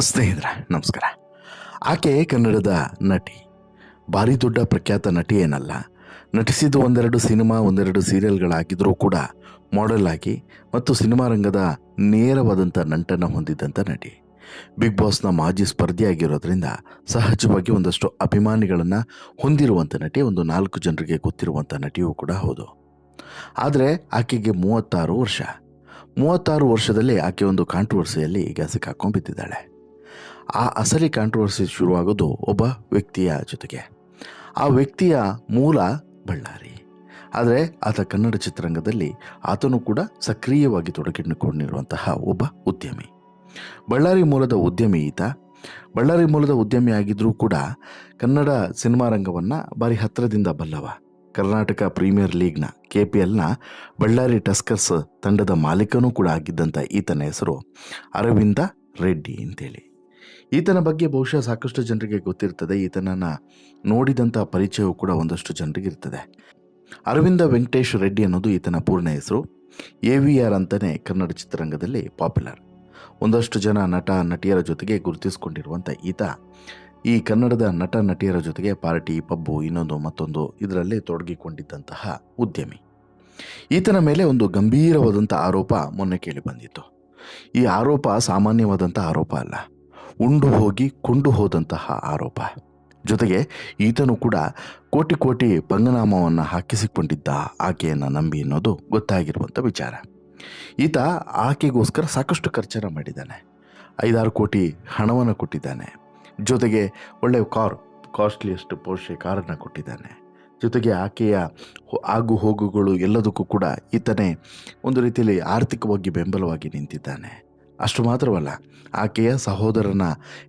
ಸ್ನೇಹಿತರೆ, ನಮಸ್ಕಾರ. ಆಕೆ ಕನ್ನಡದ ನಟಿ. ಭಾರಿ ದೊಡ್ಡ ಪ್ರಖ್ಯಾತ ನಟಿ ಏನಲ್ಲ. ನಟಿಸಿದ್ದು ಒಂದೆರಡು ಸಿನಿಮಾ, ಒಂದೆರಡು ಸೀರಿಯಲ್ಗಳಾಗಿದ್ದರೂ ಕೂಡ ಮಾಡೆಲ್ ಆಗಿ ಮತ್ತು ಸಿನಿಮಾ ರಂಗದ ನೇರವಾದಂಥ ನಂಟನ್ನು ಹೊಂದಿದ್ದಂಥ ನಟಿ. ಬಿಗ್ ಬಾಸ್ನ ಮಾಜಿ ಸ್ಪರ್ಧಿಯಾಗಿರೋದ್ರಿಂದ ಸಹಜವಾಗಿ ಒಂದಷ್ಟು ಅಭಿಮಾನಿಗಳನ್ನು ಹೊಂದಿರುವಂಥ ನಟಿ, ಒಂದು ನಾಲ್ಕು ಜನರಿಗೆ ಗೊತ್ತಿರುವಂಥ ನಟಿಯೂ ಕೂಡ ಹೌದು. ಆದರೆ ಆಕೆಗೆ ಮೂವತ್ತಾರು ವರ್ಷ. ಮೂವತ್ತಾರು ವರ್ಷದಲ್ಲಿ ಆಕೆ ಒಂದು ಕಾಂಟ್ರವರ್ಸಿಯಲ್ಲಿ ಈಗ ಸಿಕ್ಕಾಕೊಂಡ್ಬಿದ್ದಿದ್ದಾಳೆ ಆ ಅಸಲಿ ಕಾಂಟ್ರವರ್ಸಿ ಶುರುವಾಗೋದು ಒಬ್ಬ ವ್ಯಕ್ತಿಯ ಜೊತೆಗೆ. ಆ ವ್ಯಕ್ತಿಯ ಮೂಲ ಬಳ್ಳಾರಿ. ಆದರೆ ಆತ ಕನ್ನಡ ಚಿತ್ರರಂಗದಲ್ಲಿ ಆತನು ಕೂಡ ಸಕ್ರಿಯವಾಗಿ ತೊಡಗಿಕೊಂಡಿರುವಂತಹ ಒಬ್ಬ ಉದ್ಯಮಿ. ಬಳ್ಳಾರಿ ಮೂಲದ ಉದ್ಯಮಿ ಈತ. ಬಳ್ಳಾರಿ ಮೂಲದ ಉದ್ಯಮಿ ಆಗಿದ್ದರೂ ಕೂಡ ಕನ್ನಡ ಸಿನಿಮಾ ರಂಗವನ್ನು ಭಾರಿ ಹತ್ತಿರದಿಂದ ಬಲ್ಲವ. ಕರ್ನಾಟಕ ಪ್ರೀಮಿಯರ್ ಲೀಗ್ನ ಕೆ ಪಿ ಎಲ್ನ ಬಳ್ಳಾರಿ ಟಸ್ಕರ್ಸ್ ತಂಡದ ಮಾಲೀಕನೂ ಕೂಡ ಆಗಿದ್ದಂಥ ಈತನ ಹೆಸರು ಅರವಿಂದ ರೆಡ್ಡಿ ಅಂತೇಳಿ. ಈತನ ಬಗ್ಗೆ ಬಹುಶಃ ಸಾಕಷ್ಟು ಜನರಿಗೆ ಗೊತ್ತಿರ್ತದೆ. ಈತನನ್ನು ನೋಡಿದಂಥ ಪರಿಚಯವೂ ಕೂಡ ಒಂದಷ್ಟು ಜನರಿಗೆ ಇರ್ತದೆ ಅರವಿಂದ ವೆಂಕಟೇಶ್ ರೆಡ್ಡಿ ಅನ್ನೋದು ಈತನ ಪೂರ್ಣ ಹೆಸರು. ಎ ವಿ ಆರ್ ಅಂತಲೇ ಕನ್ನಡ ಚಿತ್ರರಂಗದಲ್ಲಿ ಪಾಪ್ಯುಲರ್ ಒಂದಷ್ಟು ಜನ ನಟ, ನಟಿಯರ ಜೊತೆಗೆ ಗುರುತಿಸಿಕೊಂಡಿರುವಂಥ ಈತ. ಈ ಕನ್ನಡದ ನಟ, ನಟಿಯರ ಜೊತೆಗೆ ಪಾರ್ಟಿ, ಪಬ್ಬು, ಇನ್ನೊಂದು ಮತ್ತೊಂದು ಇದರಲ್ಲಿ ತೊಡಗಿಕೊಂಡಿದ್ದಂತಹ ಉದ್ಯಮಿ. ಈತನ ಮೇಲೆ ಒಂದು ಗಂಭೀರವಾದಂಥ ಆರೋಪ ಮೊನ್ನೆ ಕೇಳಿ ಬಂದಿತ್ತು. ಈ ಆರೋಪ ಸಾಮಾನ್ಯವಾದಂಥ ಆರೋಪ ಅಲ್ಲ. ಉಂಡು ಹೋಗಿ ಕೊಂಡು ಹೋದಂತಹ ಆರೋಪ. ಜೊತೆಗೆ ಈತನು ಕೂಡ ಕೋಟಿ ಕೋಟಿ ಪಂಗನಾಮವನ್ನು ಹಾಕಿಸಿಕೊಂಡಿದ್ದ ಆಕೆಯನ್ನು ನಂಬಿ ಅನ್ನೋದು ಗೊತ್ತಾಗಿರುವಂಥ ವಿಚಾರ. ಈತ ಆಕೆಗೋಸ್ಕರ ಸಾಕಷ್ಟು ಖರ್ಚನ್ನು ಮಾಡಿದ್ದಾನೆ. ಐದಾರು ಕೋಟಿ ಹಣವನ್ನು ಕೊಟ್ಟಿದ್ದಾನೆ. ಜೊತೆಗೆ ಒಳ್ಳೆಯ ಕಾರ್, ಕಾಸ್ಟ್ಲಿಯಸ್ಟ್ ಪೋರ್ಷೆ ಕಾರನ್ನು ಕೊಟ್ಟಿದ್ದಾನೆ. ಜೊತೆಗೆ ಆಕೆಯ ಆಗು ಹೋಗುಗಳು ಎಲ್ಲದಕ್ಕೂ ಕೂಡ ಈತನೇ ಒಂದು ರೀತಿಯಲ್ಲಿ ಆರ್ಥಿಕವಾಗಿ ಬೆಂಬಲವಾಗಿ ನಿಂತಿದ್ದಾನೆ. ಅಷ್ಟು ಮಾತ್ರವಲ್ಲ, ಆಕೆಯ ಸಹೋದರನ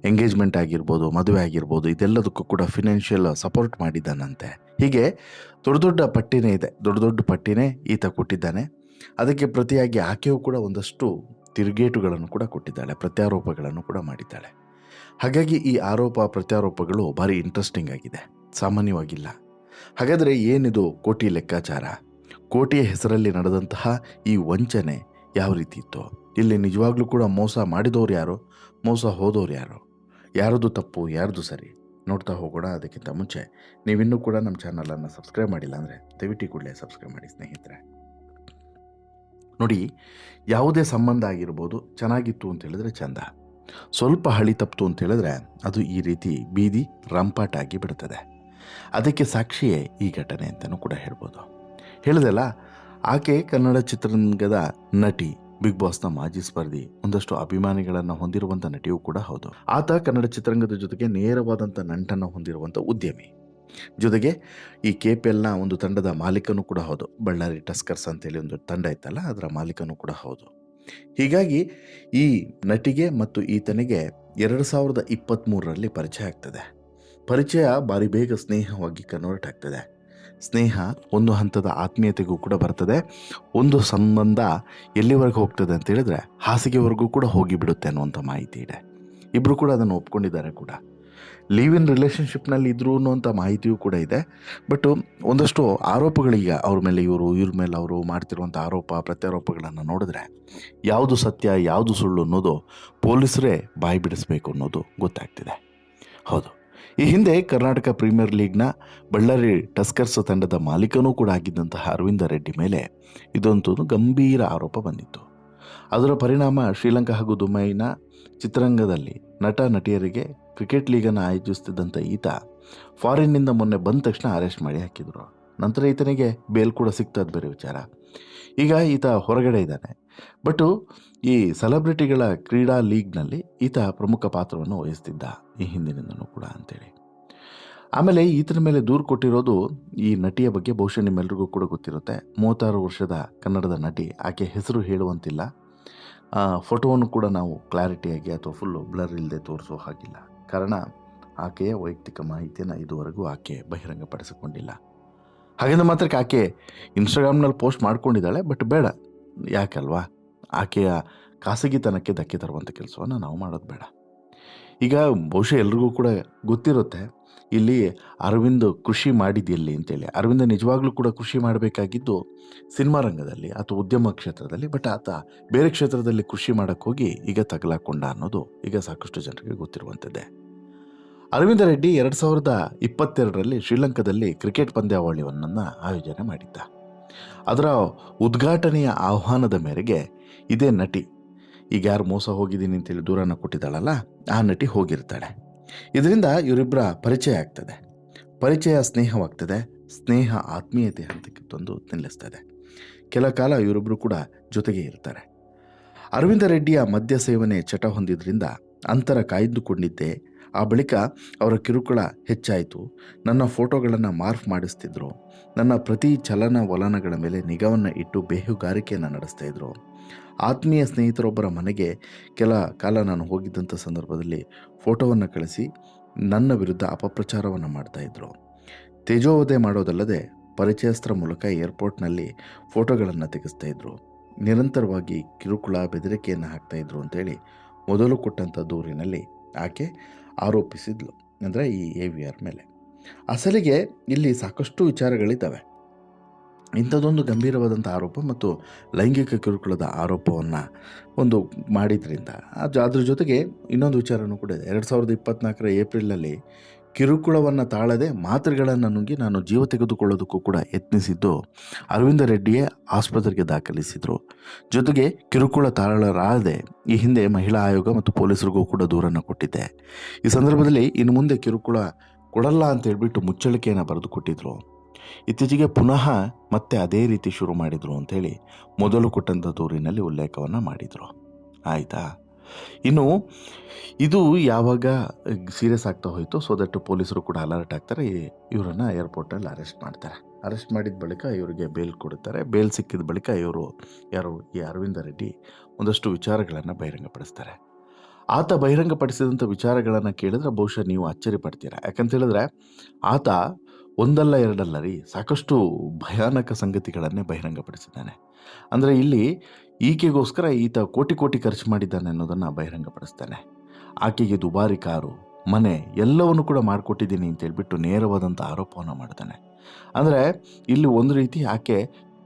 ಎಂಗೇಜ್ಮೆಂಟ್ ಆಗಿರ್ಬೋದು, ಮದುವೆ ಆಗಿರ್ಬೋದು, ಇದೆಲ್ಲದಕ್ಕೂ ಕೂಡ ಫಿನಾನ್ಷಿಯಲ್ ಸಪೋರ್ಟ್ ಮಾಡಿದ್ದಾನಂತೆ. ಹೀಗೆ ದೊಡ್ಡ ದೊಡ್ಡ ಪಟ್ಟಿನೇ ಇದೆ, ದೊಡ್ಡ ದೊಡ್ಡ ಪಟ್ಟಿನೇ ಈತ ಕೊಟ್ಟಿದ್ದಾನೆ. ಅದಕ್ಕೆ ಪ್ರತಿಯಾಗಿ ಆಕೆಯೂ ಕೂಡ ಒಂದಷ್ಟು ತಿರುಗೇಟುಗಳನ್ನು ಕೂಡ ಕೊಟ್ಟಿದ್ದಾಳೆ, ಪ್ರತ್ಯಾರೋಪಗಳನ್ನು ಕೂಡ ಮಾಡಿದ್ದಾಳೆ. ಹಾಗಾಗಿ ಈ ಆರೋಪ, ಪ್ರತ್ಯಾರೋಪಗಳು ಭಾರಿ ಇಂಟ್ರೆಸ್ಟಿಂಗ್ ಆಗಿದೆ, ಸಾಮಾನ್ಯವಾಗಿಲ್ಲ. ಹಾಗಾದರೆ ಏನಿದು ಕೋಟಿ ಲೆಕ್ಕಾಚಾರ? ಕೋಟಿಯ ಹೆಸರಲ್ಲಿ ನಡೆದಂತಹ ಈ ವಂಚನೆ ಯಾವ ರೀತಿ ಇತ್ತು. ಇಲ್ಲಿ ನಿಜವಾಗ್ಲೂ ಕೂಡ ಮೋಸ ಮಾಡಿದವ್ರು ಯಾರು? ಮೋಸ ಹೋದವ್ರು ಯಾರು? ಯಾರದು ತಪ್ಪು ಯಾರದು ಸರಿ? ನೋಡ್ತಾ ಹೋಗೋಣ ಅದಕ್ಕಿಂತ ಮುಂಚೆ. ನೀವಿನ್ನೂ ಕೂಡ ನಮ್ಮ ಚಾನಲನ್ನು ಸಬ್ಸ್ಕ್ರೈಬ್ ಮಾಡಿಲ್ಲ ಅಂದರೆ ದಯವಿಟ್ಟು ಕೂಡಲೇ ಸಬ್ಸ್ಕ್ರೈಬ್ ಮಾಡಿ ಸ್ನೇಹಿತರೆ. ನೋಡಿ, ಯಾವುದೇ ಸಂಬಂಧ ಆಗಿರ್ಬೋದು, ಚೆನ್ನಾಗಿತ್ತು ಅಂತ ಹೇಳಿದ್ರೆ ಚಂದ. ಸ್ವಲ್ಪ ಹಳಿ ತಪ್ಪಿತು ಅಂತ ಹೇಳಿದ್ರೆ ಅದು ಈ ರೀತಿ ಬೀದಿ ರಂಪಾಟಾಗಿ ಬಿಡ್ತದೆ. ಅದಕ್ಕೆ ಸಾಕ್ಷಿಯೇ ಈ ಘಟನೆ ಅಂತಲೂ ಕೂಡ ಹೇಳ್ಬೋದು. ಹೇಳಿದೆಲ್ಲ ಆಕೆ ಕನ್ನಡ ಚಿತ್ರರಂಗದ ನಟಿ, ಬಿಗ್ ಬಾಸ್ನ ಮಾಜಿ ಸ್ಪರ್ಧಿ. ಒಂದಷ್ಟು ಅಭಿಮಾನಿಗಳನ್ನು ಹೊಂದಿರುವಂಥ ನಟಿಯೂ ಕೂಡ ಹೌದು. ಆತ ಕನ್ನಡ ಚಿತ್ರರಂಗದ ಜೊತೆಗೆ ನೇರವಾದಂಥ ನಂಟನ್ನು ಹೊಂದಿರುವಂಥ ಉದ್ಯಮಿ. ಜೊತೆಗೆ ಈ ಕೆ ಪಿ ಎಲ್ನ ಒಂದು ತಂಡದ ಮಾಲೀಕನೂ ಕೂಡ ಹೌದು. ಬಳ್ಳಾರಿ ಟಸ್ಕರ್ಸ್ ಅಂತೇಳಿ ಒಂದು ತಂಡ ಇತ್ತಲ್ಲ, ಅದರ ಮಾಲೀಕನೂ ಕೂಡ ಹೌದು. ಹೀಗಾಗಿ ಈ ನಟಿಗೆ ಮತ್ತು ಈತನಿಗೆ ಎರಡು ಸಾವಿರದ ಇಪ್ಪತ್ತ್ಮೂರರಲ್ಲಿ ಪರಿಚಯ ಆಗ್ತದೆ. ಪರಿಚಯ ಭಾರಿ ಬೇಗ ಸ್ನೇಹವಾಗಿ ಕನ್ವರ್ಟ್ ಆಗ್ತದೆ ಸ್ನೇಹ, ಒಂದು ಹಂತದ ಆತ್ಮೀಯತೆಗೂ ಕೂಡ ಬರ್ತದೆ. ಒಂದು ಸಂಬಂಧ ಎಲ್ಲಿವರೆಗೂ ಹೋಗ್ತದೆ ಅಂತ ಹೇಳಿದ್ರೆ ಹಾಸಿಗೆವರೆಗೂ ಕೂಡ ಹೋಗಿಬಿಡುತ್ತೆ ಅನ್ನುವಂಥ ಮಾಹಿತಿ ಇದೆ. ಇಬ್ಬರು ಕೂಡ ಅದನ್ನು ಒಪ್ಕೊಂಡಿದ್ದಾರೆ ಕೂಡ. ಲೀವ್ ಇನ್ ರಿಲೇಷನ್ಶಿಪ್ನಲ್ಲಿ ಇದ್ರು ಅನ್ನುವಂಥ ಮಾಹಿತಿಯೂ ಕೂಡ ಇದೆ. ಬಟ್ ಒಂದಷ್ಟು ಆರೋಪಗಳೀಗ ಅವ್ರ ಮೇಲೆ ಇವರು, ಇವ್ರ ಮೇಲೆ ಅವರು ಮಾಡ್ತಿರುವಂಥ ಆರೋಪ, ಪ್ರತ್ಯಾರೋಪಗಳನ್ನು ನೋಡಿದ್ರೆ ಯಾವುದು ಸತ್ಯ, ಯಾವುದು ಸುಳ್ಳು ಅನ್ನೋದು ಪೊಲೀಸರೇ ಬಾಯಿ ಬಿಡಿಸ್ಬೇಕು ಅನ್ನೋದು ಗೊತ್ತಾಗ್ತಿದೆ. ಹೌದು. ಈ ಹಿಂದೆ ಕರ್ನಾಟಕ ಪ್ರೀಮಿಯರ್ ಲೀಗ್ನ ಬಳ್ಳಾರಿ ಟಸ್ಕರ್ಸ್ ತಂಡದ ಮಾಲೀಕನೂ ಕೂಡ ಆಗಿದ್ದಂತಹ ಅರವಿಂದ ರೆಡ್ಡಿ ಮೇಲೆ ಇದೊಂದು ಗಂಭೀರ ಆರೋಪ ಬಂದಿತ್ತು. ಅದರ ಪರಿಣಾಮ ಶ್ರೀಲಂಕಾ ಹಾಗೂ ದುಬೈನ ಚಿತ್ರರಂಗದಲ್ಲಿ ನಟ, ನಟಿಯರಿಗೆ ಕ್ರಿಕೆಟ್ ಲೀಗನ್ನು ಆಯೋಜಿಸುತ್ತಿದ್ದಂಥ ಈತ ಫಾರಿನ್ನಿಂದ ಮೊನ್ನೆ ಬಂದ ತಕ್ಷಣ ಅರೆಸ್ಟ್ ಮಾಡಿ ಹಾಕಿದರು. ನಂತರ ಈತನಿಗೆ ಬೇಲ್ ಕೂಡ ಸಿಗ್ತದೆ ಬೇರೆ ವಿಚಾರ. ಈಗ ಈತ ಹೊರಗಡೆ ಇದ್ದಾನೆ. ಬಟ್ಟು ಈ ಸೆಲೆಬ್ರಿಟಿಗಳ ಕ್ರೀಡಾ ಲೀಗ್ನಲ್ಲಿ ಈತ ಪ್ರಮುಖ ಪಾತ್ರವನ್ನು ವಹಿಸ್ತಿದ್ದ ಈ ಹಿಂದಿನಿಂದನೂ ಕೂಡ ಅಂತೇಳಿ. ಆಮೇಲೆ ಈತನ ಮೇಲೆ ದೂರು ಕೊಟ್ಟಿರೋದು ಈ ನಟಿಯ ಬಗ್ಗೆ ಬಹುಶಃ ನಿಮ್ಮೆಲ್ರಿಗೂ ಕೂಡ ಗೊತ್ತಿರುತ್ತೆ. ಮೂವತ್ತಾರು ವರ್ಷದ ಕನ್ನಡದ ನಟಿ, ಆಕೆ ಹೆಸರು ಹೇಳುವಂತಿಲ್ಲ. ಫೋಟೋವನ್ನು ಕೂಡ ನಾವು ಕ್ಲಾರಿಟಿಯಾಗಿ ಅಥವಾ ಫುಲ್ಲು ಬ್ಲರ್ ಇಲ್ಲದೆ ತೋರಿಸೋ ಹಾಗಿಲ್ಲ. ಕಾರಣ, ಆಕೆಯ ವೈಯಕ್ತಿಕ ಮಾಹಿತಿಯನ್ನು ಇದುವರೆಗೂ ಆಕೆ ಬಹಿರಂಗಪಡಿಸಿಕೊಂಡಿಲ್ಲ. ಹಾಗೆಂದ ಮಾತ್ರಕ್ಕೆ ಆಕೆ ಇನ್ಸ್ಟಾಗ್ರಾಮ್ನಲ್ಲಿ ಪೋಸ್ಟ್ ಮಾಡ್ಕೊಂಡಿದ್ದಾಳೆ ಬಟ್ ಬೇಡ. ಯಾಕಲ್ವಾ ಆಕೆಯ ಖಾಸಗಿತನಕ್ಕೆ ಧಕ್ಕೆ ತರುವಂಥ ಕೆಲಸವನ್ನು ನಾವು ಮಾಡೋದು ಬೇಡ. ಈಗ ಬಹುಶಃ ಎಲ್ರಿಗೂ ಕೂಡ ಗೊತ್ತಿರುತ್ತೆ, ಇಲ್ಲಿ ಅರವಿಂದ್ ಕೃಷಿ ಮಾಡಿದೆಯಲ್ಲಿ ಅಂತೇಳಿ. ಅರವಿಂದ ನಿಜವಾಗ್ಲೂ ಕೂಡ ಕೃಷಿ ಮಾಡಬೇಕಾಗಿದ್ದು ಸಿನಿಮಾ ರಂಗದಲ್ಲಿ ಅಥವಾ ಉದ್ಯಮ ಕ್ಷೇತ್ರದಲ್ಲಿ ಬಟ್ ಆತ ಬೇರೆ ಕ್ಷೇತ್ರದಲ್ಲಿ ಕೃಷಿ ಮಾಡೋಕ್ಕೋಗಿ ಈಗ ತಗಲಾಕೊಂಡ ಅನ್ನೋದು ಈಗ ಸಾಕಷ್ಟು ಜನರಿಗೆ ಗೊತ್ತಿರುವಂಥದ್ದೇ. ಅರವಿಂದ ರೆಡ್ಡಿ ಎರಡು ಸಾವಿರದ ಇಪ್ಪತ್ತೆರಡರಲ್ಲಿ ಶ್ರೀಲಂಕಾದಲ್ಲಿ ಕ್ರಿಕೆಟ್ ಪಂದ್ಯಾವಳಿಯೊಂದನ್ನು ಆಯೋಜನೆ ಮಾಡಿದ್ದ. ಅದರ ಉದ್ಘಾಟನೆಯ ಆಹ್ವಾನದ ಮೇರೆಗೆ ಇದೇ ನಟಿ, ಈಗ ಯಾರು ಮೋಸ ಹೋಗಿದ್ದೀನಿ ಅಂತೇಳಿ ದೂರನ ಕೊಟ್ಟಿದ್ದಾಳಲ್ಲ, ಆ ನಟಿ ಹೋಗಿರ್ತಾಳೆ. ಇದರಿಂದ ಇವರಿಬ್ಬರ ಪರಿಚಯ ಆಗ್ತದೆ. ಪರಿಚಯ ಸ್ನೇಹವಾಗ್ತದೆ, ಸ್ನೇಹ ಆತ್ಮೀಯತೆ ಹಂತಕ್ಕೆ ತಂದು ನಿಲ್ಲಿಸ್ತದೆ ಕೆಲ ಕಾಲ ಇವರಿಬ್ಬರು ಕೂಡ ಜೊತೆಗೆ ಇರ್ತಾರೆ. ಅರವಿಂದ ರೆಡ್ಡಿಯ ಮದ್ಯ ಸೇವನೆ ಚಟ ಹೊಂದಿದ್ರಿಂದ ಅಂತರ ಕಾಯ್ದುಕೊಂಡಿದ್ದೆ ಆ ಬಳಿಕ ಅವರ ಕಿರುಕುಳ ಹೆಚ್ಚಾಯಿತು. ನನ್ನ ಫೋಟೋಗಳನ್ನು ಮಾರ್ಫ್ ಮಾಡಿಸ್ತಿದ್ರು. ನನ್ನ ಪ್ರತಿ ಚಲನ ವಲನಗಳ ಮೇಲೆ ನಿಗಾವನ್ನು ಇಟ್ಟು ಬೇಹುಗಾರಿಕೆಯನ್ನು ನಡೆಸ್ತಾ ಇದ್ರು. ಆತ್ಮೀಯ ಸ್ನೇಹಿತರೊಬ್ಬರ ಮನೆಗೆ ಕೆಲ ಕಾಲ ನಾನು ಹೋಗಿದ್ದಂಥ ಸಂದರ್ಭದಲ್ಲಿ ಫೋಟೋವನ್ನು ಕಳಿಸಿ ನನ್ನ ವಿರುದ್ಧ ಅಪಪ್ರಚಾರವನ್ನು ಮಾಡ್ತಾಯಿದ್ರು ತೇಜೋವಧೆ ಮಾಡೋದಲ್ಲದೆ ಪರಿಚಯಸ್ತ್ರ ಮೂಲಕ ಏರ್ಪೋರ್ಟ್ನಲ್ಲಿ ಫೋಟೋಗಳನ್ನು ತೆಗೆಸ್ತಾ ಇದ್ರು. ನಿರಂತರವಾಗಿ ಕಿರುಕುಳ ಬೆದರಿಕೆಯನ್ನು ಹಾಕ್ತಾ ಇದ್ರು ಅಂತೇಳಿ ಮೊದಲು ಕೊಟ್ಟಂಥ ದೂರಿನಲ್ಲಿ ಆಕೆ ಆರೋಪಿಸಿದ್ಲು, ಅಂದರೆ ಈ ಎ ವಿ ಆರ್ ಮೇಲೆ. ಅಸಲಿಗೆ ಇಲ್ಲಿ ಸಾಕಷ್ಟು ವಿಚಾರಗಳಿದ್ದಾವೆ. ಇಂಥದ್ದೊಂದು ಗಂಭೀರವಾದಂಥ ಆರೋಪ ಮತ್ತು ಲೈಂಗಿಕ ಕಿರುಕುಳದ ಆರೋಪವನ್ನು ಒಂದು ಮಾಡಿದ್ರಿಂದ, ಅದು ಅದ್ರ ಜೊತೆಗೆ ಇನ್ನೊಂದು ವಿಚಾರನೂ ಕೂಡ ಇದೆ. ಎರಡು ಸಾವಿರದ ಇಪ್ಪತ್ತ್ನಾಲ್ಕರ ಏಪ್ರಿಲಲ್ಲಿ ಕಿರುಕುಳವನ್ನು ತಾಳದೆ ಮಾತ್ರೆಗಳನ್ನು ನುಂಗಿ ನಾನು ಜೀವ ತೆಗೆದುಕೊಳ್ಳೋದಕ್ಕೂ ಕೂಡ ಯತ್ನಿಸಿದ್ದು ಅರವಿಂದ ರೆಡ್ಡಿಯೇ ಆಸ್ಪತ್ರೆಗೆ ದಾಖಲಿಸಿದರು. ಜೊತೆಗೆ ಕಿರುಕುಳ ತಾಳಲಾರದೆ ಈ ಹಿಂದೆ ಮಹಿಳಾ ಆಯೋಗ ಮತ್ತು ಪೊಲೀಸರಿಗೂ ಕೂಡ ದೂರನ್ನು ಕೊಟ್ಟಿದ್ದೆ. ಈ ಸಂದರ್ಭದಲ್ಲಿ ಇನ್ನು ಮುಂದೆ ಕಿರುಕುಳ ಕೊಡಲ್ಲ ಅಂತ ಹೇಳ್ಬಿಟ್ಟು ಮುಚ್ಚಳಿಕೆಯನ್ನು ಬರೆದು ಕೊಟ್ಟಿದ್ರು. ಇತ್ತೀಚೆಗೆ ಪುನಃ ಮತ್ತೆ ಅದೇ ರೀತಿ ಶುರು ಮಾಡಿದರು ಅಂಥೇಳಿ ಮೊದಲು ಕೊಟ್ಟಂಥ ದೂರಿನಲ್ಲಿ ಉಲ್ಲೇಖವನ್ನು ಮಾಡಿದರು. ಆಯಿತಾ? ಇನ್ನು ಇದು ಯಾವಾಗ ಸೀರಿಯಸ್ ಆಗ್ತಾ ಹೋಯಿತು ಸೊ ದಟ್ ಪೊಲೀಸರು ಕೂಡ ಅಲರ್ಟ್ ಆಗ್ತಾರೆ ಇವರನ್ನು ಏರ್ಪೋರ್ಟಲ್ಲಿ ಅರೆಸ್ಟ್ ಮಾಡ್ತಾರೆ. ಅರೆಸ್ಟ್ ಮಾಡಿದ ಬಳಿಕ ಇವರಿಗೆ ಬೇಲ್ ಕೊಡುತ್ತಾರೆ. ಬೇಲ್ ಸಿಕ್ಕಿದ ಬಳಿಕ ಇವರು ಯಾರು, ಈ ಅರವಿಂದ ರೆಡ್ಡಿ ಒಂದಷ್ಟು ವಿಚಾರಗಳನ್ನು ಬಹಿರಂಗಪಡಿಸ್ತಾರೆ. ಆತ ಬಹಿರಂಗಪಡಿಸಿದಂಥ ವಿಚಾರಗಳನ್ನು ಕೇಳಿದ್ರೆ ಬಹುಶಃ ನೀವು ಅಚ್ಚರಿ ಪಡ್ತೀರಾ. ಯಾಕಂತ ಹೇಳಿದ್ರೆ ಆತ ಒಂದಲ್ಲ ಎರಡಲ್ಲ ರೀ, ಸಾಕಷ್ಟು ಭಯಾನಕ ಸಂಗತಿಗಳನ್ನೇ ಬಹಿರಂಗಪಡಿಸಿದ್ದಾನೆ. ಅಂದರೆ ಇಲ್ಲಿ ಈಕೆಗೋಸ್ಕರ ಈತ ಕೋಟಿ ಕೋಟಿ ಖರ್ಚು ಮಾಡಿದ್ದಾನೆ ಅನ್ನೋದನ್ನು ಬಹಿರಂಗಪಡಿಸ್ತಾನೆ. ಆಕೆಗೆ ದುಬಾರಿ ಕಾರು, ಮನೆ ಎಲ್ಲವನ್ನು ಕೂಡ ಮಾಡಿಕೊಟ್ಟಿದ್ದೀನಿ ಅಂತ ಹೇಳ್ಬಿಟ್ಟು ನೇರವಾದಂಥ ಆರೋಪವನ್ನು ಮಾಡ್ತಾನೆ. ಅಂದರೆ ಇಲ್ಲಿ ಒಂದು ರೀತಿ ಆಕೆ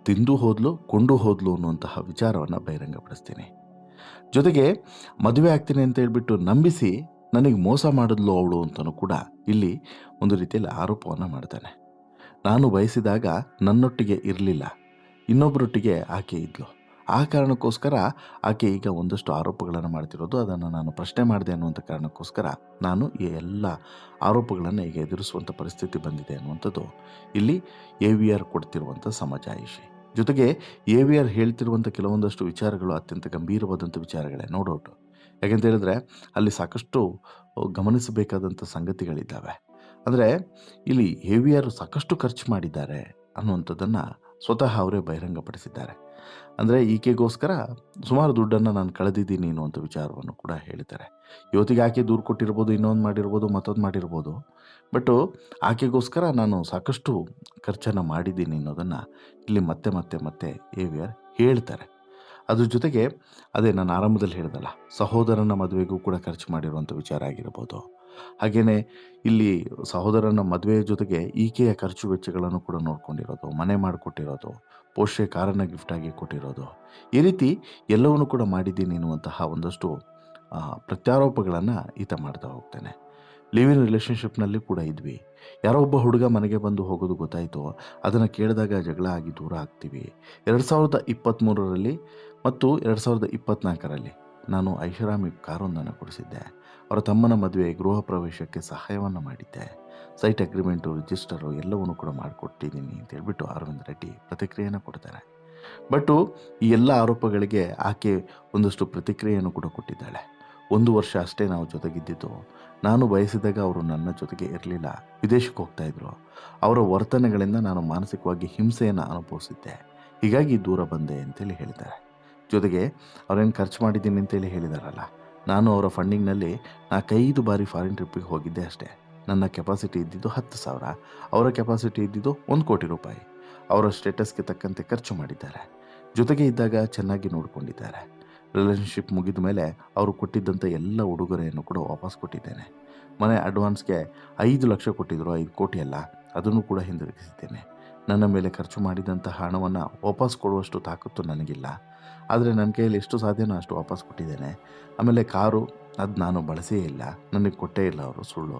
ತಿಂದು ಹೋದ್ಲು, ಕೊಂಡು ಹೋದ್ಲು ಅನ್ನುವಂತಹ ವಿಚಾರವನ್ನು ಬಹಿರಂಗಪಡಿಸ್ತೀನಿ. ಜೊತೆಗೆ ಮದುವೆ ಆಗ್ತೀನಿ ಅಂತ ಹೇಳ್ಬಿಟ್ಟು ನಂಬಿಸಿ ನನಗೆ ಮೋಸ ಮಾಡಿದ್ಲು ಅವಳು ಅಂತಲೂ ಕೂಡ ಇಲ್ಲಿ ಒಂದು ರೀತಿಯಲ್ಲಿ ಆರೋಪವನ್ನು ಮಾಡ್ತಾನೆ. ನಾನು ಬಯಸಿದಾಗ ನನ್ನೊಟ್ಟಿಗೆ ಇರಲಿಲ್ಲ ಇನ್ನೊಬ್ಬರೊಟ್ಟಿಗೆ ಆಕೆ ಇದ್ಲು. ಆ ಕಾರಣಕ್ಕೋಸ್ಕರ ಆಕೆ ಈಗ ಒಂದಷ್ಟು ಆರೋಪಗಳನ್ನು ಮಾಡ್ತಿರೋದು, ಅದನ್ನು ನಾನು ಪ್ರಶ್ನೆ ಮಾಡಿದೆ ಅನ್ನುವಂಥ ಕಾರಣಕ್ಕೋಸ್ಕರ ನಾನು ಈ ಎಲ್ಲ ಆರೋಪಗಳನ್ನು ಈಗ ಎದುರಿಸುವಂಥ ಪರಿಸ್ಥಿತಿ ಬಂದಿದೆ ಅನ್ನುವಂಥದ್ದು ಇಲ್ಲಿ ಎ ವಿ ಆರ್ ಕೊಡ್ತಿರುವಂಥ ಸಮಜಾಯಿಷಿ ಜೊತೆಗೆ ಎ ವಿ ಆರ್ ಹೇಳ್ತಿರುವಂಥ ಕೆಲವೊಂದಷ್ಟು ವಿಚಾರಗಳು ಅತ್ಯಂತ ಗಂಭೀರವಾದಂಥ ವಿಚಾರಗಳೇ ನೋ ಡೌಟು ಯಾಕೆಂತ ಹೇಳಿದ್ರೆ ಅಲ್ಲಿ ಸಾಕಷ್ಟು ಗಮನಿಸಬೇಕಾದಂಥ ಸಂಗತಿಗಳಿದ್ದಾವೆ. ಅಂದರೆ ಇಲ್ಲಿ ಎ ವಿ ಆರ್ ಸಾಕಷ್ಟು ಖರ್ಚು ಮಾಡಿದ್ದಾರೆ ಅನ್ನುವಂಥದ್ದನ್ನು ಸ್ವತಃ ಅವರೇ ಬಹಿರಂಗಪಡಿಸಿದ್ದಾರೆ. ಅಂದರೆ ಈಕೆಗೋಸ್ಕರ ಸುಮಾರು ದುಡ್ಡನ್ನು ನಾನು ಕಳೆದಿದ್ದೀನಿ ಅನ್ನುವಂಥ ವಿಚಾರವನ್ನು ಕೂಡ ಹೇಳ್ತಾರೆ ಇವತ್ತಿಗೆ ಆಕೆ ದೂರು ಕೊಟ್ಟಿರ್ಬೋದು, ಇನ್ನೊಂದು ಮಾಡಿರ್ಬೋದು, ಮತ್ತೊಂದು ಮಾಡಿರ್ಬೋದು. ಬಟ್ಟು ಆಕೆಗೋಸ್ಕರ ನಾನು ಸಾಕಷ್ಟು ಖರ್ಚನ್ನು ಮಾಡಿದ್ದೀನಿ ಅನ್ನೋದನ್ನು ಇಲ್ಲಿ ಮತ್ತೆ ಮತ್ತೆ ಮತ್ತೆ ಏವಿಯರ್ ಹೇಳ್ತಾರೆ. ಅದ್ರ ಜೊತೆಗೆ ಅದೇ ನಾನು ಆರಂಭದಲ್ಲಿ ಹೇಳಿದಲ್ಲ, ಸಹೋದರನ ಮದುವೆಗೂ ಕೂಡ ಖರ್ಚು ಮಾಡಿರುವಂಥ ವಿಚಾರ ಆಗಿರ್ಬೋದು. ಹಾಗೆಯೇ ಇಲ್ಲಿ ಸಹೋದರನ ಮದುವೆಯ ಜೊತೆಗೆ ಈಕೆಯ ಖರ್ಚು ವೆಚ್ಚಗಳನ್ನು ಕೂಡ ನೋಡ್ಕೊಂಡಿರೋದು, ಮನೆ ಮಾಡಿಕೊಟ್ಟಿರೋದು ಪೋಷೆ ಕಾರನ್ನು ಗಿಫ್ಟಾಗಿ ಕೊಟ್ಟಿರೋದು. ಈ ರೀತಿ ಎಲ್ಲವನ್ನು ಕೂಡ ಮಾಡಿದ್ದೀನಿ ಎನ್ನುವಂತಹ ಒಂದಷ್ಟು ಪ್ರತ್ಯಾರೋಪಗಳನ್ನು ಈತ ಮಾಡ್ತಾ ಹೋಗ್ತೇನೆ. ಲಿವ್ ಇನ್ ರಿಲೇಷನ್ಶಿಪ್ನಲ್ಲಿ ಕೂಡ ಇದ್ವಿ. ಯಾರೋ ಒಬ್ಬ ಹುಡುಗ ಮನೆಗೆ ಬಂದು ಹೋಗೋದು ಗೊತ್ತಾಯಿತು. ಅದನ್ನು ಕೇಳಿದಾಗ ಜಗಳ ಆಗಿ ದೂರ ಆಗ್ತೀವಿ. ಎರಡು ಸಾವಿರದ ಇಪ್ಪತ್ತ್ಮೂರರಲ್ಲಿ ಮತ್ತು ಎರಡು ಸಾವಿರದ ಇಪ್ಪತ್ತ್ನಾಲ್ಕರಲ್ಲಿ ನಾನು ಐಷಾರಾಮಿ ಕಾರೊಂದನ್ನು ಕೊಡಿಸಿದ್ದೆ. ಅವರ ತಮ್ಮನ ಮದುವೆ ಗೃಹ ಪ್ರವೇಶಕ್ಕೆ ಸಹಾಯವನ್ನು ಮಾಡಿದ್ದೆ ಸೈಟ್ ಅಗ್ರಿಮೆಂಟು, ರಿಜಿಸ್ಟರು ಎಲ್ಲವನ್ನು ಕೂಡ ಮಾಡಿಕೊಟ್ಟಿದ್ದೀನಿ ಅಂತ ಹೇಳ್ಬಿಟ್ಟು ಅರವಿಂದ್ ರೆಡ್ಡಿ ಪ್ರತಿಕ್ರಿಯೆಯನ್ನು ಕೊಡ್ತಾರೆ. ಬಟ್ಟು ಈ ಎಲ್ಲ ಆರೋಪಗಳಿಗೆ ಆಕೆ ಒಂದಷ್ಟು ಪ್ರತಿಕ್ರಿಯೆಯನ್ನು ಕೂಡ ಕೊಟ್ಟಿದ್ದಾಳೆ. ಒಂದು ವರ್ಷ ಅಷ್ಟೇ ನಾವು ಜೊತೆಗಿದ್ದಿದ್ದು. ನಾನು ಬಯಸಿದಾಗ ಅವರು ನನ್ನ ಜೊತೆಗೆ ಇರಲಿಲ್ಲ. ವಿದೇಶಕ್ಕೆ ಹೋಗ್ತಾ ಇದ್ರು. ಅವರ ವರ್ತನೆಗಳಿಂದ ನಾನು ಮಾನಸಿಕವಾಗಿ ಹಿಂಸೆಯನ್ನು ಅನುಭವಿಸಿದ್ದೆ. ಹೀಗಾಗಿ ದೂರ ಬಂದೆ ಅಂತೇಳಿ ಹೇಳಿದ್ದಾರೆ. ಜೊತೆಗೆ ಅವ್ರೇನು ಖರ್ಚು ಮಾಡಿದ್ದೀನಿ ಅಂತೇಳಿ ಹೇಳಿದಾರಲ್ಲ. ನಾನು ಅವರ ಫಂಡಿಂಗ್ನಲ್ಲಿ ನಾಲ್ಕೈದು ಬಾರಿ ಫಾರಿನ್ ಟ್ರಿಪ್ಪಿಗೆ ಹೋಗಿದ್ದೆ ಅಷ್ಟೇ. ನನ್ನ ಕೆಪಾಸಿಟಿ ಇದ್ದಿದ್ದು ಹತ್ತು ಸಾವಿರ, ಅವರ ಕೆಪಾಸಿಟಿ ಇದ್ದಿದ್ದು ಒಂದು ಕೋಟಿ ರೂಪಾಯಿ. ಅವರ ಸ್ಟೇಟಸ್ಗೆ ತಕ್ಕಂತೆ ಖರ್ಚು ಮಾಡಿದ್ದಾರೆ. ಜೊತೆಗೆ ಇದ್ದಾಗ ಚೆನ್ನಾಗಿ ನೋಡಿಕೊಂಡಿದ್ದಾರೆ. ರಿಲೇಷನ್ಶಿಪ್ ಮುಗಿದ ಮೇಲೆ ಅವರು ಕೊಟ್ಟಿದ್ದಂಥ ಎಲ್ಲ ಉಡುಗೊರೆಯನ್ನು ಕೂಡ ವಾಪಸ್ ಕೊಟ್ಟಿದ್ದೇನೆ. ಮನೆ ಅಡ್ವಾನ್ಸ್ಗೆ ಐದು ಲಕ್ಷ ಕೊಟ್ಟಿದ್ದರು ಐದು ಕೋಟಿ ಅಲ್ಲ, ಅದನ್ನು ಕೂಡ ಹಿಂದಿರುಗಿಸಿದ್ದೇನೆ. ನನ್ನ ಮೇಲೆ ಖರ್ಚು ಮಾಡಿದಂಥ ಹಣವನ್ನು ವಾಪಸ್ ಕೊಡುವಷ್ಟು ತಾಕತ್ತು ನನಗಿಲ್ಲ. ಆದರೆ ನನ್ನ ಕೈಯಲ್ಲಿ ಎಷ್ಟು ಸಾಧ್ಯನೋ ಅಷ್ಟು ವಾಪಸ್ ಕೊಟ್ಟಿದ್ದೇನೆ. ಆಮೇಲೆ ಕಾರು, ಅದು ನಾನು ಬಳಸೇ ಇಲ್ಲ. ನನಗೆ ಕೊಟ್ಟೇ ಇಲ್ಲ ಅವರು ಸುಳ್ಳು.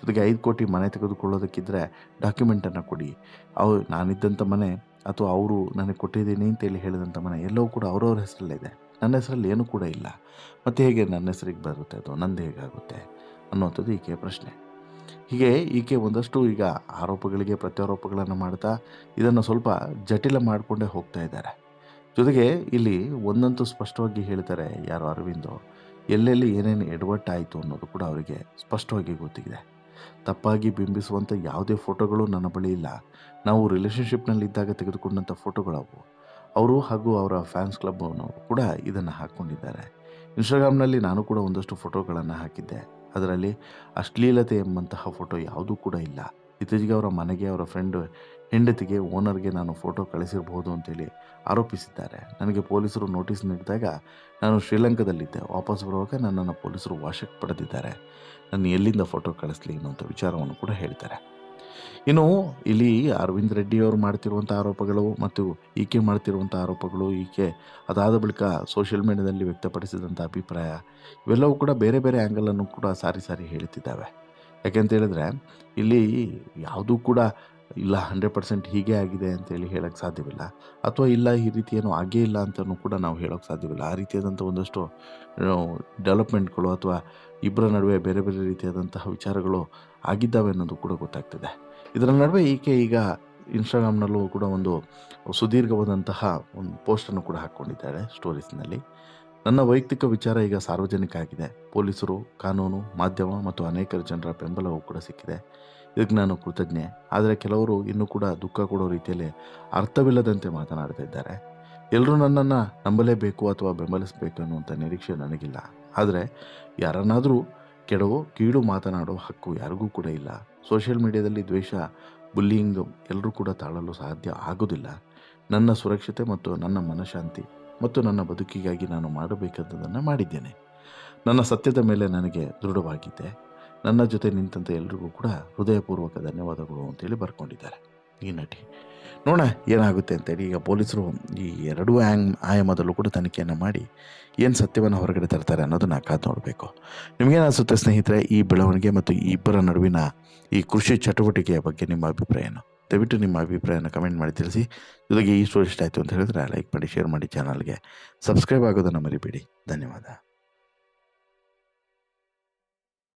ಜೊತೆಗೆ ಐದು ಕೋಟಿ ಮನೆ ತೆಗೆದುಕೊಳ್ಳೋದಕ್ಕಿದ್ರೆ ಡಾಕ್ಯುಮೆಂಟನ್ನು ಕೊಡಿ. ಅವ್ರು ನಾನಿದ್ದಂಥ ಮನೆ ಅಥವಾ ಅವರು ನನಗೆ ಕೊಟ್ಟಿದ್ದೀನಿ ಅಂತೇಳಿ ಹೇಳಿದಂಥ ಮನೆ ಎಲ್ಲವೂ ಕೂಡ ಅವರವ್ರ ಹೆಸರಲ್ಲಿದೆ ನನ್ನ ಹೆಸರಲ್ಲಿ ಏನೂ ಕೂಡ ಇಲ್ಲ. ಮತ್ತು ಹೇಗೆ ನನ್ನ ಹೆಸರಿಗೆ ಬರುತ್ತೆ ಅದು? ನಂದು ಹೇಗಾಗುತ್ತೆ? ಅನ್ನುವಂಥದ್ದು ಈಕೆ ಪ್ರಶ್ನೆ. ಹೀಗೆ ಈಕೆ ಒಂದಷ್ಟು ಈಗ ಆರೋಪಗಳಿಗೆ ಪ್ರತ್ಯಾರೋಪಗಳನ್ನು ಮಾಡ್ತಾ ಇದನ್ನು ಸ್ವಲ್ಪ ಜಟಿಲ ಮಾಡಿಕೊಂಡೇ ಹೋಗ್ತಾ ಇದ್ದಾರೆ. ಜೊತೆಗೆ ಇಲ್ಲಿ ಒಂದಂತೂ ಸ್ಪಷ್ಟವಾಗಿ ಹೇಳ್ತಾರೆ ಯಾರು ಅರವಿಂದು. ಎಲ್ಲೆಲ್ಲಿ ಏನೇನು ಎಡವಟ್ಟಾಯಿತು ಅನ್ನೋದು ಕೂಡ ಅವರಿಗೆ ಸ್ಪಷ್ಟವಾಗಿ ಗೊತ್ತಿದೆ. ತಪ್ಪಾಗಿ ಬಿಂಬಿಸುವಂಥ ಯಾವುದೇ ಫೋಟೋಗಳು ನನ್ನ ಬಳಿ ಇಲ್ಲ. ನಾವು ರಿಲೇಷನ್ಶಿಪ್ನಲ್ಲಿ ಇದ್ದಾಗ ತೆಗೆದುಕೊಂಡಂಥ ಫೋಟೋಗಳವು. ಅವರು ಹಾಗೂ ಅವರ ಫ್ಯಾನ್ಸ್ ಕ್ಲಬ್ನವರು ಕೂಡ ಇದನ್ನು ಹಾಕ್ಕೊಂಡಿದ್ದಾರೆ. ಇನ್ಸ್ಟಾಗ್ರಾಮ್ನಲ್ಲಿ ನಾನು ಕೂಡ ಒಂದಷ್ಟು ಫೋಟೋಗಳನ್ನು ಹಾಕಿದ್ದೆ. ಅದರಲ್ಲಿ ಅಶ್ಲೀಲತೆ ಎಂಬಂತಹ ಫೋಟೋ ಯಾವುದೂ ಕೂಡ ಇಲ್ಲ. ಇತ್ತೀಚೆಗೆ ಅವರ ಮನೆಗೆ ಅವರ ಫ್ರೆಂಡ್ ಹೆಂಡತಿಗೆ ಓನರ್ಗೆ ನಾನು ಫೋಟೋ ಕಳಿಸಿರಬಹುದು ಅಂತೇಳಿ ಆರೋಪಿಸಿದ್ದಾರೆ. ನನಗೆ ಪೊಲೀಸರು ನೋಟಿಸ್ ನೀಡಿದಾಗ ನಾನು ಶ್ರೀಲಂಕಾದಲ್ಲಿದ್ದೆ. ವಾಪಸ್ ಬರುವಾಗ ನನ್ನನ್ನು ಪೊಲೀಸರು ವಾಶಕ್ಕೆ ಪಡೆದಿದ್ದಾರೆ. ನಾನು ಎಲ್ಲಿಂದ ಫೋಟೋ ಕಳಿಸ್ಲಿ ಅನ್ನುವಂಥ ವಿಚಾರವನ್ನು ಕೂಡ ಹೇಳ್ತಾರೆ ಇನ್ನು ಇಲ್ಲಿ ಅರವಿಂದ್ ರೆಡ್ಡಿ ಅವರು ಮಾಡ್ತಿರುವಂಥ ಆರೋಪಗಳು ಮತ್ತು ಈಕೆ ಮಾಡ್ತಿರುವಂಥ ಆರೋಪಗಳು, ಈಕೆ ಅದಾದ ಬಳಿಕ ಸೋಷಿಯಲ್ ಮೀಡಿಯಾದಲ್ಲಿ ವ್ಯಕ್ತಪಡಿಸಿದಂಥ ಅಭಿಪ್ರಾಯ, ಇವೆಲ್ಲವೂ ಕೂಡ ಬೇರೆ ಬೇರೆ ಆ್ಯಂಗಲನ್ನು ಕೂಡ ಸಾರಿ ಸಾರಿ ಹೇಳ್ತಿದ್ದಾವೆ. ಯಾಕೆಂತ ಹೇಳಿದ್ರೆ, ಇಲ್ಲಿ ಯಾವುದೂ ಕೂಡ ಇಲ್ಲ ಹಂಡ್ರೆಡ್ ಪರ್ಸೆಂಟ್ ಹೀಗೆ ಆಗಿದೆ ಅಂತೇಳಿ ಹೇಳೋಕ್ಕೆ ಸಾಧ್ಯವಿಲ್ಲ. ಅಥವಾ ಇಲ್ಲ, ಈ ರೀತಿ ಏನೂ ಆಗೇ ಇಲ್ಲ ಅಂತಲೂ ಕೂಡ ನಾವು ಹೇಳೋಕ್ಕೆ ಸಾಧ್ಯವಿಲ್ಲ. ಆ ರೀತಿಯಾದಂಥ ಒಂದಷ್ಟು ಡೆವಲಪ್ಮೆಂಟ್ಗಳು ಅಥವಾ ಇಬ್ಬರ ನಡುವೆ ಬೇರೆ ಬೇರೆ ರೀತಿಯಾದಂತಹ ವಿಚಾರಗಳು ಆಗಿದ್ದಾವೆ ಅನ್ನೋದು ಕೂಡ ಗೊತ್ತಾಗ್ತಿದೆ. ಇದರ ನಡುವೆ ಈಕೆ ಈಗ ಇನ್ಸ್ಟಾಗ್ರಾಮ್ನಲ್ಲೂ ಕೂಡ ಒಂದು ಸುದೀರ್ಘವಾದಂತಹ ಒಂದು ಪೋಸ್ಟನ್ನು ಕೂಡ ಹಾಕ್ಕೊಂಡಿದ್ದಾಳೆ ಸ್ಟೋರೀಸ್ನಲ್ಲಿ ನನ್ನ ವೈಯಕ್ತಿಕ ವಿಚಾರ ಈಗ ಸಾರ್ವಜನಿಕ ಆಗಿದೆ. ಪೊಲೀಸರು, ಕಾನೂನು, ಮಾಧ್ಯಮ ಮತ್ತು ಅನೇಕ ಜನರ ಬೆಂಬಲವೂ ಕೂಡ ಸಿಕ್ಕಿದೆ. ಇದಕ್ಕೆ ನಾನು ಕೃತಜ್ಞೆ. ಆದರೆ ಕೆಲವರು ಇನ್ನೂ ಕೂಡ ದುಃಖ ಕೊಡೋ ರೀತಿಯಲ್ಲಿ ಅರ್ಥವಿಲ್ಲದಂತೆ ಮಾತನಾಡ್ತಾ ಇದ್ದಾರೆ. ಎಲ್ಲರೂ ನನ್ನನ್ನು ನಂಬಲೇಬೇಕು ಅಥವಾ ಬೆಂಬಲಿಸಬೇಕು ಅನ್ನುವಂಥ ನಿರೀಕ್ಷೆ ನನಗಿಲ್ಲ. ಆದರೆ ಯಾರನ್ನಾದರೂ ಕೆಡವು ಕೀಳು ಮಾತನಾಡೋ ಹಕ್ಕು ಯಾರಿಗೂ ಕೂಡ ಇಲ್ಲ. ಸೋಷಿಯಲ್ ಮೀಡಿಯಾದಲ್ಲಿ ದ್ವೇಷ, ಬುಲ್ಲಿಂಗ್ ಎಲ್ಲರೂ ಕೂಡ ತಾಳಲು ಸಾಧ್ಯ ಆಗೋದಿಲ್ಲ. ನನ್ನ ಸುರಕ್ಷತೆ ಮತ್ತು ನನ್ನ ಮನಃಶಾಂತಿ ಮತ್ತು ನನ್ನ ಬದುಕಿಗಾಗಿ ನಾನು ಮಾಡಬೇಕಾದದನ್ನು ಮಾಡಿದ್ದೇನೆ. ನನ್ನ ಸತ್ಯದ ಮೇಲೆ ನನಗೆ ದೃಢವಾಗಿದ್ದೆ ನನ್ನ ಜೊತೆ ನಿಂತಂಥ ಎಲ್ರಿಗೂ ಕೂಡ ಹೃದಯಪೂರ್ವಕ ಧನ್ಯವಾದಗಳು ಅಂತೇಳಿ ಬರ್ಕೊಂಡಿದ್ದಾರೆ. ಈ ನಟಿ. ನೋಡೋಣ ಏನಾಗುತ್ತೆ ಅಂತೇಳಿ ಈಗ ಪೊಲೀಸರು ಈ ಎರಡೂ ಆ್ಯಂಗ್ ಆಯಾಮದಲ್ಲೂ ಕೂಡ ತನಿಖೆಯನ್ನು ಮಾಡಿ ಏನು ಸತ್ಯವನ್ನು ಹೊರಗಡೆ ತರ್ತಾರೆ ಅನ್ನೋದನ್ನ ಕಾದು ನೋಡಬೇಕು. ನಿಮಗೇನು ಅನಿಸುತ್ತೆ ಸ್ನೇಹಿತರೆ, ಈ ಬೆಳವಣಿಗೆ ಮತ್ತು ಈ ಇಬ್ಬರ ನಡುವಿನ ಈ ಕೃಷಿ ಚಟುವಟಿಕೆಯ ಬಗ್ಗೆ ನಿಮ್ಮ ಅಭಿಪ್ರಾಯ ಏನು ದಯವಿಟ್ಟು ನಿಮ್ಮ ಅಭಿಪ್ರಾಯನ ಕಮೆಂಟ್ ಮಾಡಿ ತಿಳಿಸಿ. ಜೊತೆಗೆ ಈ ಸ್ಟೋರಿ ಇಷ್ಟ ಆಯಿತು ಅಂತ ಹೇಳಿದ್ರೆ ಲೈಕ್ ಮಾಡಿ, ಶೇರ್ ಮಾಡಿ, ಚಾನಲ್ಗೆ ಸಬ್ಸ್ಕ್ರೈಬ್ ಆಗೋದನ್ನು ಮರಿಬೇಡಿ. ಧನ್ಯವಾದ.